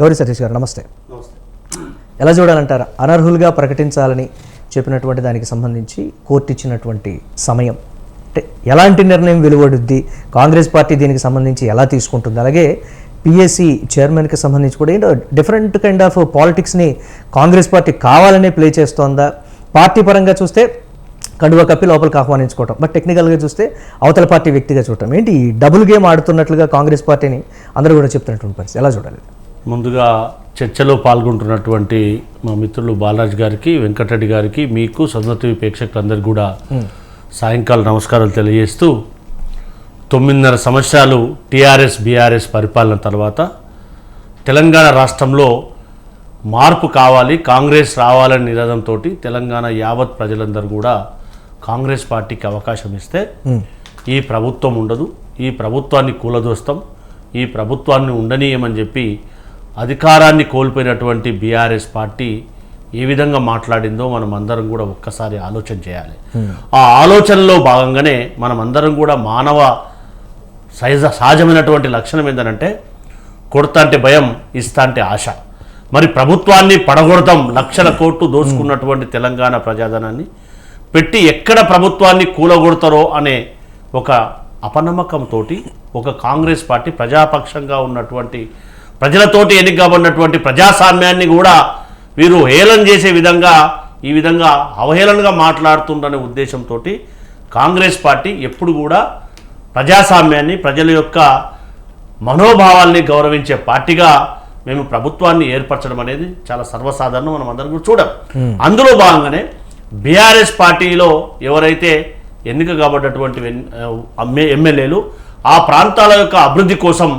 గౌరీ సతీష్ గారు నమస్తే. ఎలా చూడాలంటారు? అనర్హులుగా ప్రకటించాలని చెప్పినటువంటి దానికి సంబంధించి కోర్టు ఇచ్చినటువంటి సమయం. అంటే ఎలాంటి నిర్ణయం వెలువడుద్ది? కాంగ్రెస్ పార్టీ దీనికి సంబంధించి ఎలా తీసుకుంటుంది? అలాగే పిఎస్సి చైర్మన్కి సంబంధించి కూడా ఏంటో డిఫరెంట్ కైండ్ ఆఫ్ పాలిటిక్స్ని కాంగ్రెస్ పార్టీ కావాలనే ప్లే చేస్తోందా? పార్టీ పరంగా చూస్తే కండువా కప్పి లోపలికి ఆహ్వానించుకోవటం బట్ టెక్నికల్గా చూస్తే అవతల పార్టీ వ్యక్తిగా చూడటం. ఏంటి ఈ డబుల్ గేమ్ ఆడుతున్నట్లుగా కాంగ్రెస్ పార్టీని అందరూ కూడా చెప్తున్నటువంటి పరిస్థితి? ఎలా చూడాలి? ముందుగా చర్చలో పాల్గొంటున్నటువంటి మా మిత్రులు బాలరాజ్ గారికి వెంకటరెడ్డి గారికి మీకు స్వతంత్ర టీవీ ప్రేక్షకులందరికీ కూడా సాయంకాలం నమస్కారాలు తెలియజేస్తూ తొమ్మిదిన్నర సంవత్సరాలు టీఆర్ఎస్ బీఆర్ఎస్ పరిపాలన తర్వాత తెలంగాణ రాష్ట్రంలో మార్పు కావాలి కాంగ్రెస్ రావాలని నినాదంతో తెలంగాణ యావత్ ప్రజలందరూ కూడా కాంగ్రెస్ పార్టీకి అవకాశం ఇస్తే ఈ ప్రభుత్వం ఉండదు ఈ ప్రభుత్వాన్ని కూలదోస్తాం ఈ ప్రభుత్వాన్ని ఉండనీయమని చెప్పి అధికారాన్ని కోల్పోయినటువంటి బీఆర్ఎస్ పార్టీ ఏ విధంగా మాట్లాడిందో మనం అందరం కూడా ఒక్కసారి ఆలోచన చేయాలి. ఆ ఆలోచనలో భాగంగానే మనం అందరం కూడా మానవ సహజ సహజమైనటువంటి లక్షణం ఏంటంటే కొడతా అంటే భయం ఇస్తా అంటే ఆశ. మరి ప్రభుత్వాన్ని పడగొడతాం లక్షల కోట్లు దోచుకున్నటువంటి తెలంగాణ ప్రజాధనాన్ని పెట్టి ఎక్కడ ప్రభుత్వాన్ని కూలగొడతారో అనే ఒక అపనమ్మకంతో ఒక కాంగ్రెస్ పార్టీ ప్రజాపక్షంగా ఉన్నటువంటి ప్రజలతోటి ఎన్నికబడినటువంటి ప్రజాస్వామ్యాన్ని కూడా వీరు హేళన చేసే విధంగా ఈ విధంగా అవహేళనగా మాట్లాడుతుండనే ఉద్దేశంతో కాంగ్రెస్ పార్టీ ఎప్పుడు కూడా ప్రజాస్వామ్యాన్ని ప్రజల యొక్క మనోభావాల్ని గౌరవించే పార్టీగా మేము ప్రభుత్వాన్ని ఏర్పరచడం అనేది చాలా సర్వసాధారణం మనం అందరం కూడా చూడం. అందులో భాగంగానే బీఆర్ఎస్ పార్టీలో ఎవరైతే ఎన్నిక కాబడ్డటువంటి ఎమ్మెల్యేలు ఆ ప్రాంతాల యొక్క అభివృద్ధి కోసం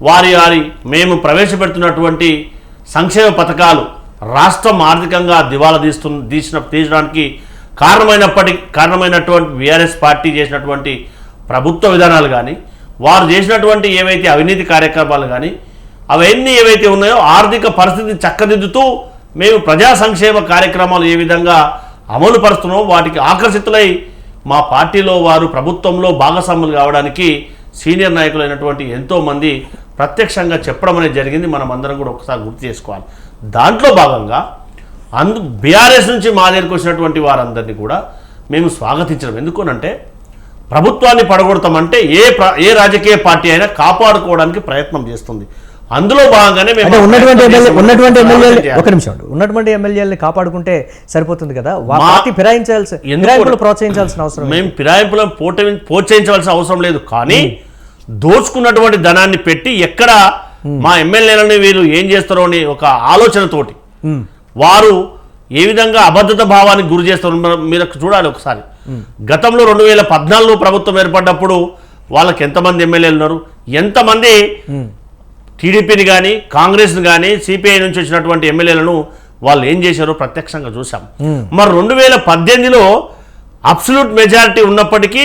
వారి వారి మేము ప్రవేశపెడుతున్నటువంటి సంక్షేమ పథకాలు రాష్ట్రం ఆర్థికంగా దివాలా తీస్తు తీసిన తీర్చడానికి కారణమైనప్పటి కారణమైనటువంటి బీఆర్ఎస్ పార్టీ చేసినటువంటి ప్రభుత్వ విధానాలు కానీ వారు చేసినటువంటి ఏవైతే అవినీతి కార్యక్రమాలు కానీ అవన్నీ ఏవైతే ఉన్నాయో ఆర్థిక పరిస్థితిని చక్కదిద్దుతూ మేము ప్రజా సంక్షేమ కార్యక్రమాలు ఏ విధంగా అమలు పరుస్తున్నామో వాటికి ఆకర్షితులై మా పార్టీలో వారు ప్రభుత్వంలో భాగస్వాములు కావడానికి సీనియర్ నాయకులైనటువంటి ఎంతోమంది ప్రత్యక్షంగా చెప్పడం అనేది జరిగింది. మనం అందరం కూడా ఒకసారి గుర్తు చేసుకోవాలి. దాంట్లో భాగంగా అందు బీఆర్ఎస్ నుంచి మా దగ్గరికి వచ్చినటువంటి వారందరినీ కూడా మేము స్వాగతించడం. ఎందుకోనంటే ప్రభుత్వాన్ని పడగొడతామంటే ఏ ఏ రాజకీయ పార్టీ అయినా కాపాడుకోవడానికి ప్రయత్నం చేస్తుంది. అందులో భాగంగానే మేము ఉన్నటువంటి ఉన్నటువంటి ఎమ్మెల్యేలు. ఒక నిమిషం. ఉన్నటువంటి ఎమ్మెల్యేలని కాపాడుకుంటే సరిపోతుంది కదా? వా- మా- పార్టీ ఫిరాయించాల్సి ప్రోత్సహించాల్సిన అవసరం. మేము ఫిరాయింపులను పోట ప్రోత్సహించవలసిన అవసరం లేదు. కానీ దోచుకున్నటువంటి ధనాన్ని పెట్టి ఎక్కడ మా ఎమ్మెల్యేలని వీరు ఏం చేస్తారో అని ఒక ఆలోచనతోటి. వారు ఏ విధంగా అబద్ధత భావానికి గురి చేస్తారు మీరు చూడాలి ఒకసారి. గతంలో రెండు వేల పద్నాలుగు ప్రభుత్వం ఏర్పడ్డప్పుడు వాళ్ళకి ఎంతమంది ఎమ్మెల్యేలు ఉన్నారు? ఎంతమంది టీడీపీని కానీ కాంగ్రెస్ని కానీ సిపిఐ నుంచి వచ్చినటువంటి ఎమ్మెల్యేలను వాళ్ళు ఏం చేశారో ప్రత్యక్షంగా చూసాం మరి రెండు వేల పద్దెనిమిదిలో అబ్సల్యూట్ మెజారిటీ ఉన్నప్పటికీ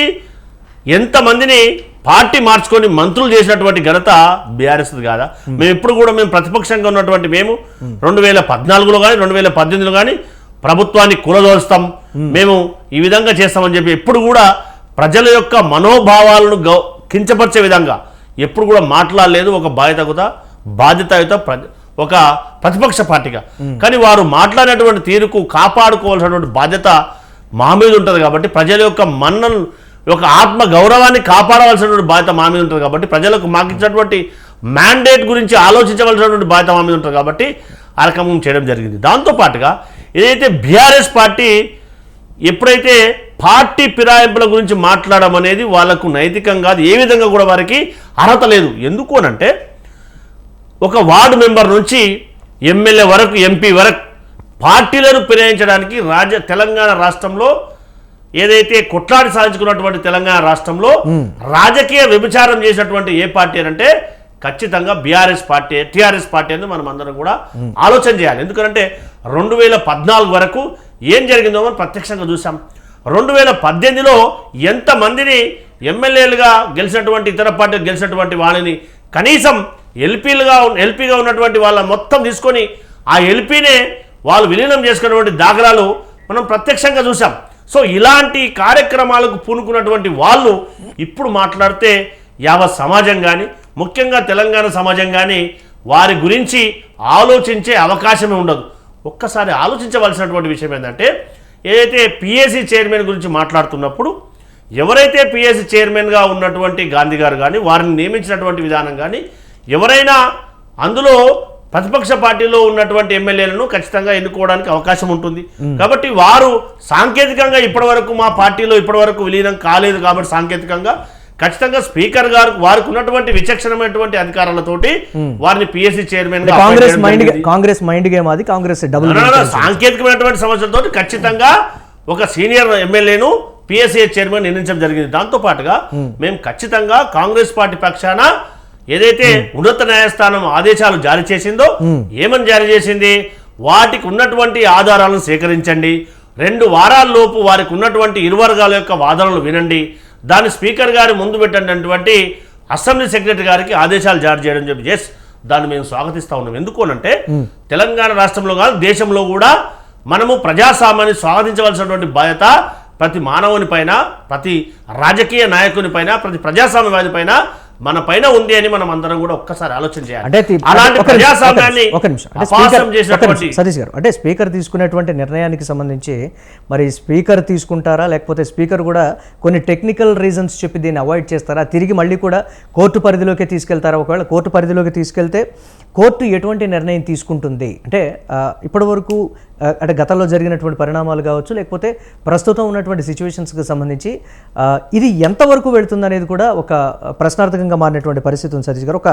ఎంతమందిని పార్టీ మార్చుకొని మంత్రులు చేసినటువంటి ఘనత బీఆర్ఎస్ కాదా? మేము ఎప్పుడు కూడా మేము ప్రతిపక్షంగా ఉన్నటువంటి మేము రెండు వేల పద్నాలుగులో కానీ రెండు వేల పద్దెనిమిదిలో కానీ ప్రభుత్వాన్ని కూలదోస్తాం మేము ఈ విధంగా చేస్తామని చెప్పి ఎప్పుడు కూడా ప్రజల యొక్క మనోభావాలను గౌ కించపరిచే విధంగా ఎప్పుడు కూడా మాట్లాడలేదు. ఒక బాధ్యతగుత బాధ్యతాయుత ప్ర ఒక ప్రతిపక్ష పార్టీగా. కానీ వారు మాట్లాడినటువంటి తీరుకు కాపాడుకోవాల్సినటువంటి బాధ్యత మా మీద ఉంటుంది కాబట్టి ప్రజల యొక్క మన్నను ఒక ఆత్మ గౌరవాన్ని కాపాడవలసినటువంటి బాధ్యత మా మీద ఉంటుంది కాబట్టి ప్రజలకు మాకు ఇచ్చినటువంటి మ్యాండేట్ గురించి ఆలోచించవలసినటువంటి బాధ్యత మా మీద ఉంటుంది కాబట్టి ఆ రకం చేయడం జరిగింది. దాంతోపాటుగా ఏదైతే బీఆర్ఎస్ పార్టీ ఎప్పుడైతే పార్టీ ఫిరాయింపుల గురించి మాట్లాడడం అనేది వాళ్ళకు నైతికంగా అది ఏ విధంగా కూడా వారికి అర్హత లేదు. ఎందుకు అనంటే ఒక వార్డు మెంబర్ నుంచి ఎమ్మెల్యే వరకు ఎంపీ వరకు పార్టీలను ఫిరాయించడానికి రాజ్య తెలంగాణ రాష్ట్రంలో ఏదైతే కొట్లాడి సాధించుకున్నటువంటి తెలంగాణ రాష్ట్రంలో రాజకీయ వ్యభిచారం చేసినటువంటి ఏ పార్టీ అని అంటే ఖచ్చితంగా బీఆర్ఎస్ పార్టీ టీఆర్ఎస్ పార్టీ అని మనం అందరం కూడా ఆలోచన చేయాలి. ఎందుకంటే రెండు వేల పద్నాలుగు వరకు ఏం జరిగిందో మనం ప్రత్యక్షంగా చూసాం రెండు వేల పద్దెనిమిదిలో ఎంతమందిని ఎమ్మెల్యేలుగా గెలిచినటువంటి ఇతర పార్టీలు గెలిచినటువంటి వాళ్ళని కనీసం ఎల్పీలుగా ఎల్పీగా ఉన్నటువంటి వాళ్ళ మొత్తం తీసుకొని ఆ ఎల్పీనే వాళ్ళు విలీనం చేసుకున్నటువంటి దాఖలాలు మనం ప్రత్యక్షంగా చూసాం సో ఇలాంటి కార్యక్రమాలకు పూనుకున్నటువంటి వాళ్ళు ఇప్పుడు మాట్లాడితే యావత్ సమాజం కానీ ముఖ్యంగా తెలంగాణ సమాజం కానీ వారి గురించి ఆలోచించే అవకాశమే ఉండదు. ఒక్కసారి ఆలోచించవలసినటువంటి విషయం ఏంటంటే ఏదైతే పిఎస్సి చైర్మన్ గురించి మాట్లాడుతున్నప్పుడు ఎవరైతే పిఎస్సి చైర్మన్గా ఉన్నటువంటి గాంధీ గారు కానీ వారిని నియమించినటువంటి విధానం కానీ ఎవరైనా అందులో ప్రతిపక్ష పార్టీలో ఉన్నటువంటి ఎమ్మెల్యేలను ఖచ్చితంగా ఎన్నుకోవడానికి అవకాశం ఉంటుంది. కాబట్టి వారు సాంకేతికంగా ఇప్పటివరకు మా పార్టీలో ఇప్పటివరకు విలీనం కాలేదు కాబట్టి సాంకేతికంగా ఖచ్చితంగా స్పీకర్ గారు వారికి ఉన్నటువంటి విచక్షణమైనటువంటి అధికారాలతోటి వారిని PSC chairman Congress mind. Congress mind game అది? కాంగ్రెస్ డబుల్ సాంకేతికమైనటువంటి సమస్యలతో ఖచ్చితంగా ఒక సీనియర్ ఎమ్మెల్యేను పిఎస్ఏ చైర్మన్ నియమించడం జరిగింది. దాంతో పాటుగా మేము ఖచ్చితంగా కాంగ్రెస్ పార్టీ పక్షాన ఏదైతే ఉన్నత న్యాయస్థానం ఆదేశాలు జారీ చేసిందో ఏమని జారీ చేసింది? వాటికి ఉన్నటువంటి ఆధారాలను సేకరించండి. రెండు వారాల లోపు వారికి ఉన్నటువంటి ఇరు వర్గాల యొక్క వాదనలు వినండి. దాన్ని స్పీకర్ గారి ముందు పెట్టినటువంటి అసెంబ్లీ సెక్రటరీ గారికి ఆదేశాలు జారీ చేయడం చెప్పి ఎస్ దాన్ని మేము స్వాగతిస్తా ఉన్నాం. ఎందుకు అనంటే తెలంగాణ రాష్ట్రంలో కాదు దేశంలో కూడా మనము ప్రజాస్వామ్యాన్ని స్వాగతించవలసినటువంటి బాధ్యత ప్రతి మానవుని పైన ప్రతి రాజకీయ నాయకుని పైన ప్రతి ప్రజాస్వామ్యవాది పైన మన పైన ఉంది అని మనం అందరం కూడా ఒక్కసారి ఆలోచన చేయాలి. అంటే అలాంటి ప్రజాస్వామ్యాన్ని ఒక నిమిషం, సతీష్ గారు అంటే స్పీకర్ తీసుకునేటువంటి నిర్ణయానికి సంబంధించి మరి స్పీకర్ తీసుకుంటారా లేకపోతే స్పీకర్ కూడా కొన్ని టెక్నికల్ రీజన్స్ చెప్పి దీన్ని అవాయిడ్ చేస్తారా తిరిగి మళ్ళీ కూడా కోర్టు పరిధిలోకి తీసుకెళ్తారా? ఒకవేళ కోర్టు పరిధిలోకి తీసుకెళ్తే కోర్టు ఎటువంటి నిర్ణయం తీసుకుంటుంది? అంటే ఇప్పటి వరకు అంటే గతంలో జరిగినటువంటి పరిణామాలు కావచ్చు లేకపోతే ప్రస్తుతం ఉన్నటువంటి సిచ్యువేషన్స్కి సంబంధించి ఇది ఎంతవరకు వెళుతుంది అనేది కూడా ఒక ప్రశ్నార్థకంగా మారినటువంటి పరిస్థితి ఉంది సతీష్ గారు. ఒక